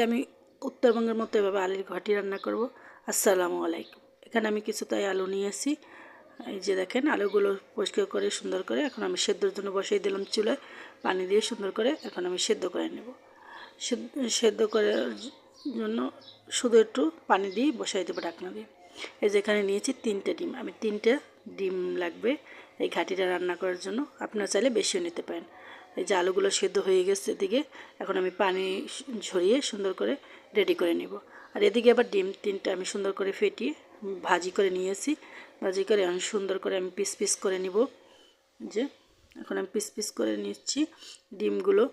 আমি উত্তরবঙ্গের মতো এভাবে আলুর ঘাটি রান্না করব। আসসালামু আলাইকুম। এখানে আমি কিছু তাই আলু নিয়েছি এই যে দেখেন, আলুগুলো পরিষ্কার করে, সুন্দর করে এখন আমি সেদ্ধর জন্য বসিয়ে দিলাম চুলায়। পানি দিয়ে সুন্দর করে এখন আমি সেদ্ধ করে নেব। সেদ্ধ করার জন্য শুধু একটু পানি দিয়ে বসাই দেবো ঢাকনা দিয়ে। এই যে এখানে নিয়েছি তিনটে ডিম। আমি তিনটে ডিম লাগবে এই ঘাটিটা রান্না করার জন্য। আপনারা চাইলে বেশিও নিতে পারেন। এই যে আলুগুলো সেদ্ধ হয়ে গেছে এদিকে, এখন আমি পানি ঝরিয়ে সুন্দর করে রেডি করে নিব। আর এদিকে আবার ডিম তিনটা আমি সুন্দর করে ফেটিয়ে ভাজি করে নিয়েছি। ভাজি করে আমি সুন্দর করে আমি পিস পিস করে নিব। যে, এখন আমি পিস পিস করে নিচ্ছি ডিমগুলো।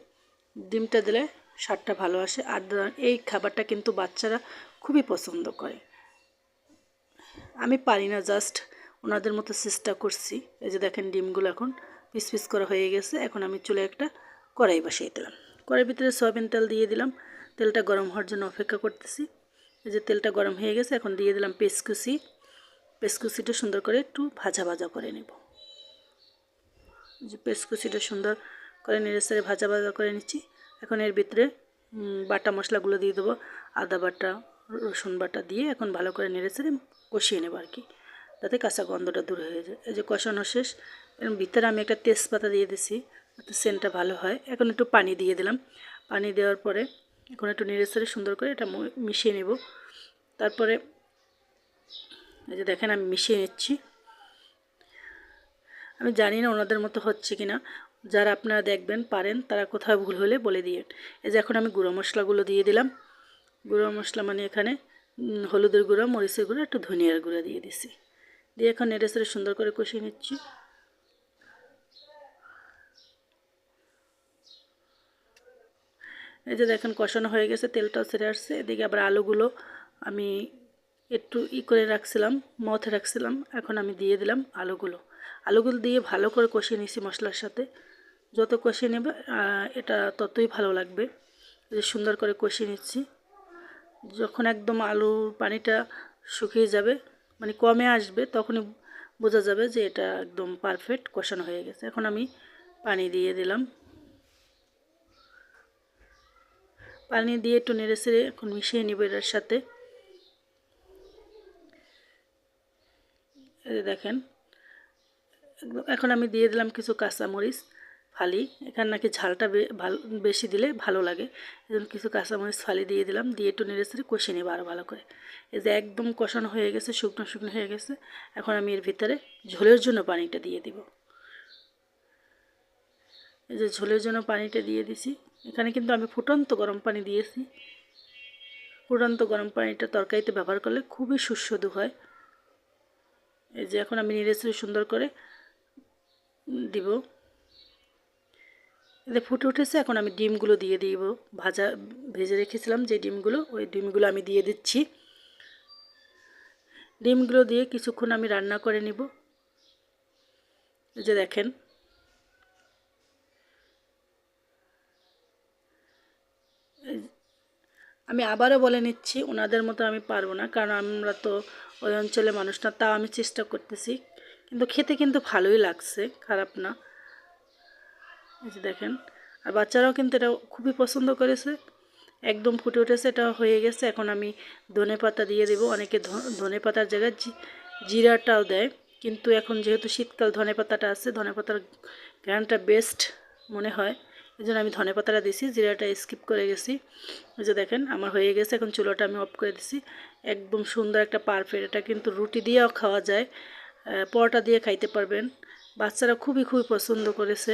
ডিমটা দিলে স্বাদটা ভালো আসে। আর এই খাবারটা কিন্তু বাচ্চারা খুবই পছন্দ করে। আমি পারি না জাস্ট ওনাদের মতো চেষ্টা করছি। এই যে দেখেন ডিমগুলো এখন পিস পিস করা হয়ে গেছে। এখন আমি চুলে একটা কড়াই বসিয়ে দিলাম। কড়াইয়ের ভিতরে সয়াবিন তেল দিয়ে দিলাম। তেলটা গরম হওয়ার জন্য অপেক্ষা করতেছি। এই যে তেলটা গরম হয়ে গেছে, এখন দিয়ে দিলাম পেসকুচি। পেসকুচিটা সুন্দর করে একটু ভাজা ভাজা করে নেব। যে পেসকুচিটা সুন্দর করে নেড়ে সেড়ে ভাজা ভাজা করে নিচ্ছি। এখন এর ভিতরে বাটা মশলাগুলো দিয়ে দেবো। আদা বাটা, রসুন বাটা দিয়ে এখন ভালো করে নেড়ে সেড়ে কষিয়ে নেব আর কি। যাতে কাঁচা গন্ধটা দূর হয়ে যায়। এই যে কষানো শেষ এর ভিতরে আমি একটা তেজপাতা দিয়ে দিছি, যাতে সেন্টটা ভালো হয়। এখন একটু পানি দিয়ে দিলাম। পানি দেওয়ার পরে এখন একটু নেড়ে সুন্দর করে এটা মিশিয়ে নেব। তারপরে এই যে দেখেন আমি মিশিয়ে নিচ্ছি। আমি জানি না ওনাদের মতো হচ্ছে কি না যারা আপনারা দেখবেন, পারেন, তারা কোথাও ভুল হলে বলে দিয়ে এই যে এখন আমি গুঁড়ো মশলাগুলো দিয়ে দিলাম। গুঁড়ো মশলা মানে এখানে হলুদের গুঁড়ো, মরিচের গুঁড়ো, একটু ধনিয়ার গুঁড়ো দিয়ে দিছি। দিয়ে এখন নেড়ে সেড়ে সুন্দর করে কষিয়ে নিচ্ছি। এই যে দেখেন কষানো হয়ে গেছে, তেলটাও ছেড়ে আসছে। এদিকে আবার আলুগুলো আমি একটু ই করে রাখছিলাম, মথে রাখছিলাম। এখন আমি দিয়ে দিলাম আলুগুলো। আলুগুলো দিয়ে ভালো করে কষিয়ে নিছি মশলার সাথে। যত কষিয়ে নেবে এটা ততই ভালো লাগবে। যে সুন্দর করে কষিয়ে নিচ্ছি। যখন একদম আলুর পানিটা শুকিয়ে যাবে মানে কমে আসবে তখনই বোঝা যাবে যে এটা একদম পারফেক্ট কষানো হয়ে গেছে। এখন আমি পানি দিয়ে দিলাম। পানি দিয়ে একটু নেড়ে সেড়ে এখন মিশিয়ে নিব এটার সাথে। দেখেন এখন আমি দিয়ে দিলাম কিছু কাঁচামরিচ। ফালি। এখানে নাকি ঝালটা বেশি দিলে ভালো লাগে। এই জন্য কিছু কাঁচামরিচ ফালি দিয়ে দিলাম। দিয়ে একটু নেড়ে সেড়ে কষিয়ে নেব আরও ভালো করে। এই যে একদম কষানো হয়ে গেছে, শুকনো শুকনো হয়ে গেছে, এখন আমি এর ভিতরে ঝোলের জন্য পানিটা দিয়ে দিব। এই যে ঝোলের জন্য পানিটা দিয়ে দিছি। এখানে কিন্তু আমি ফুটন্ত গরম পানি দিয়েছি। ফুটন্ত গরম পানিটা তরকারিতে ব্যবহার করলে খুবই সুস্বাদু হয়। এই যে এখন আমি নেড়ে সুন্দর করে দিব। এতে ফুটে উঠেছে, এখন আমি ডিমগুলো দিয়ে দিব। ভাজা, ভেজে রেখেছিলাম যে ডিমগুলো, ওই ডিমগুলো আমি দিয়ে দিচ্ছি। ডিমগুলো দিয়ে কিছুক্ষণ আমি রান্না করে নিব। যে দেখেন। আমি আবারও বলে নিচ্ছি, ওনাদের মতো আমি পারব না, কারণ আমরা তো ওই অঞ্চলে মানুষ না, তাও আমি চেষ্টা করতেছি। কিন্তু খেতে কিন্তু ভালোই লাগছে, খারাপ না। এই যে দেখেন। আর বাচ্চারাও কিন্তু এটা খুবই পছন্দ করেছে। একদম ফুটে উঠেছে, এটা হয়ে গেছে। এখন আমি ধনে পাতা দিয়ে দেবো। অনেকে ধনে পাতার জায়গায় জিরাটাও দেয়। কিন্তু এখন যেহেতু শীতকাল, ধনে পাতাটা আছে, ধনে পাতার গ্রানটা বেস্ট মনে হয়। এই জন্য আমি ধনে পাতাটা দিছি, জিরাটা স্কিপ করে গেছি। এই যে দেখেন, আমার হয়ে গেছে। এখন চুলাটা আমি অফ করে দিছি। একদম সুন্দর একটা পারফেক্ট। এটা কিন্তু রুটি দিয়েও খাওয়া যায়। পরোটা দিয়ে খাইতে পারবেন। বাচ্চারা খুবই খুবই পছন্দ করেছে।